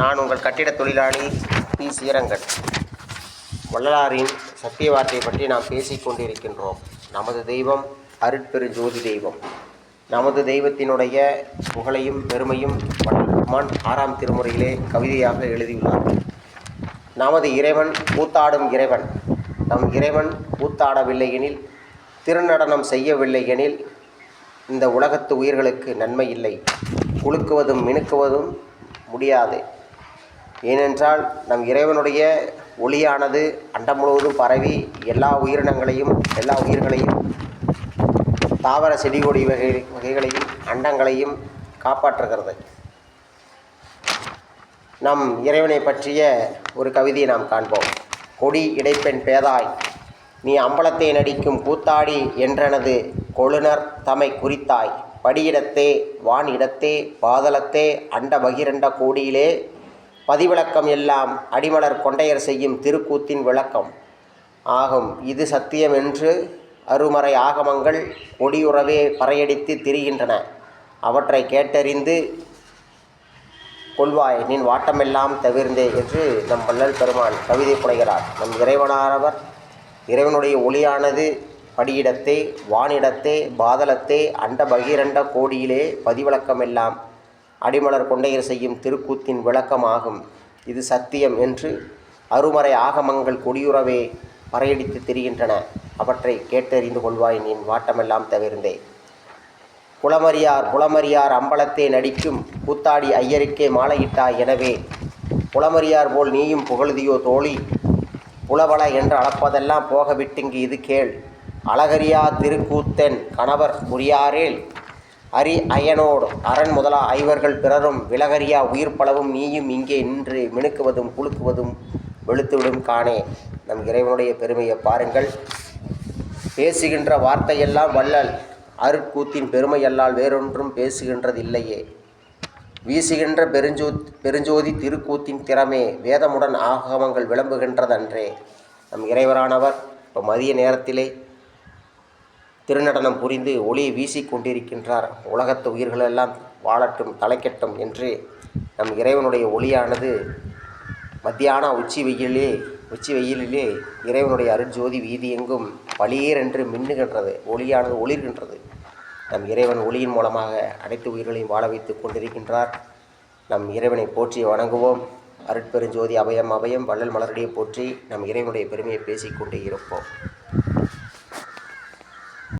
நான் உங்கள் கட்டிட தொழிலாளி பி. சீரங்கன் வள்ளலாரின் சத்திய வார்த்தையை பற்றி நாம் பேசிக் கொண்டிருக்கின்றோம். நமது தெய்வம் அருட்பெரு ஜோதி தெய்வம். நமது தெய்வத்தினுடைய புகழையும் பெருமையும் வள்ளலார் ஆறாம் திருமுறையிலே கவிதையாக எழுதியுள்ளார். நமது இறைவன் கூத்தாடும் இறைவன். நம் இறைவன் கூத்தாடவில்லை எனில் திருநடனம் செய்யவில்லை எனில் இந்த உலகத்து உயிர்களுக்கு நன்மை இல்லை. குலுக்குவதும் மினுக்குவதும் முடியாது. ஏனென்றால் நம் இறைவனுடைய ஒளியானது அண்டம் முழுவதும் பரவி எல்லா உயிரினங்களையும் எல்லா உயிர்களையும் தாவர செடி கொடி வகை வகைகளையும் அண்டங்களையும் காப்பாற்றுகிறது. நம் இறைவனை பற்றிய ஒரு கவிதையை நாம் காண்போம். கொடி இடைப்பெண் பேதாய் நீ அம்பலத்தை நடிக்கும் கூத்தாடி என்றனது கொழுனர் தமை குறித்தாய். படியிடத்தே வான் இடத்தே பாதலத்தே அண்ட பகிரண்ட கோடியிலே பதிவிளக்கம் எல்லாம் அடிமலர் கொண்டையர் செய்யும் திருக்கூத்தின் விளக்கம். ஆகும் இது சத்தியம் என்று அருமறை ஆகமங்கள் கொடியுறவே பறையடித்து திரிகின்றன. அவற்றை கேட்டறிந்து கொள்வாய் நின் வாட்டமெல்லாம் தவிர்ந்தே என்று நம் வள்ளல் பெருமான் கவிதை புனைகிறார். நம் இறைவனானவர் இறைவனுடைய ஒளியானது படியிடத்தே வானிடத்தே பாதலத்தே அண்ட பகிரண்ட கோடியிலே பதிவிளக்கமெல்லாம் அடிமலர் கொண்டையர் செய்யும் திருக்கூத்தின் விளக்கமாகும். இது சத்தியம் என்று அருமறை ஆகமங்கள் கொடியுறவே பறையடித்து திரிகின்றன. அவற்றை கேட்டறிந்து கொள்வாய் என் வாட்டமெல்லாம் தவிர்ந்தே. குளமறியார் குளமறியார் அம்பலத்தே நடிக்கும் கூத்தாடி ஐயருக்கே மாலையிட்டாய் எனவே புலமறியார் போல் நீயும் புகழுதியோ தோழி. புலவள என்று அளப்பதெல்லாம் போகவிட்டுங்கு இது கேள். அழகரியா திருக்கூத்தன் கணவர் புரியாரேல்? அரி அயனோடு அரண் முதலா ஐவர்கள் பிறரும் விலகரியா உயிர் பலவும் நீயும் இங்கே நின்று மினுக்குவதும் குலுக்குவதும் வெளுத்துவிடும் காணே. நம் இறைவனுடைய பெருமையை பாருங்கள். பேசுகின்ற வார்த்தையெல்லாம் வள்ளல். அருட்கூத்தின் பெருமையல்லால் வேறொன்றும் பேசுகின்றதில்லையே. வீசுகின்ற பெருஞ்சோ பெருஞ்சோதி திருக்கூத்தின் திறமே வேதமுடன் ஆகமங்கள் விளம்புகின்றதன்றே. நம் இறைவரானவர் இப்போ மதிய நேரத்திலே திருநடனம் புரிந்து ஒளியை வீசிக் கொண்டிருக்கின்றார் உலகத்து உயிர்களெல்லாம் வாழட்டும் தலைக்கட்டும் என்று நம் இறைவனுடைய ஒளியானது மத்தியான உச்சி வெயிலே உச்சி வெயிலிலே இறைவனுடைய அருட்ஜோதி வீதி எங்கும் பளியேர் என்று மின்னுகின்றது. ஒளியானது ஒளிர்கின்றது. நம் இறைவன் ஒளியின் மூலமாக அனைத்து உயிர்களையும் வாழ வைத்துக் கொண்டிருக்கின்றார். நம் இறைவனை போற்றி வணங்குவோம். அருட்பெருஞ்சோதி அபயம் அபயம் வள்ளல் மலரடியை போற்றி நம் இறைவனுடைய பெருமையை பேசிக்கொண்டே இருப்போம்.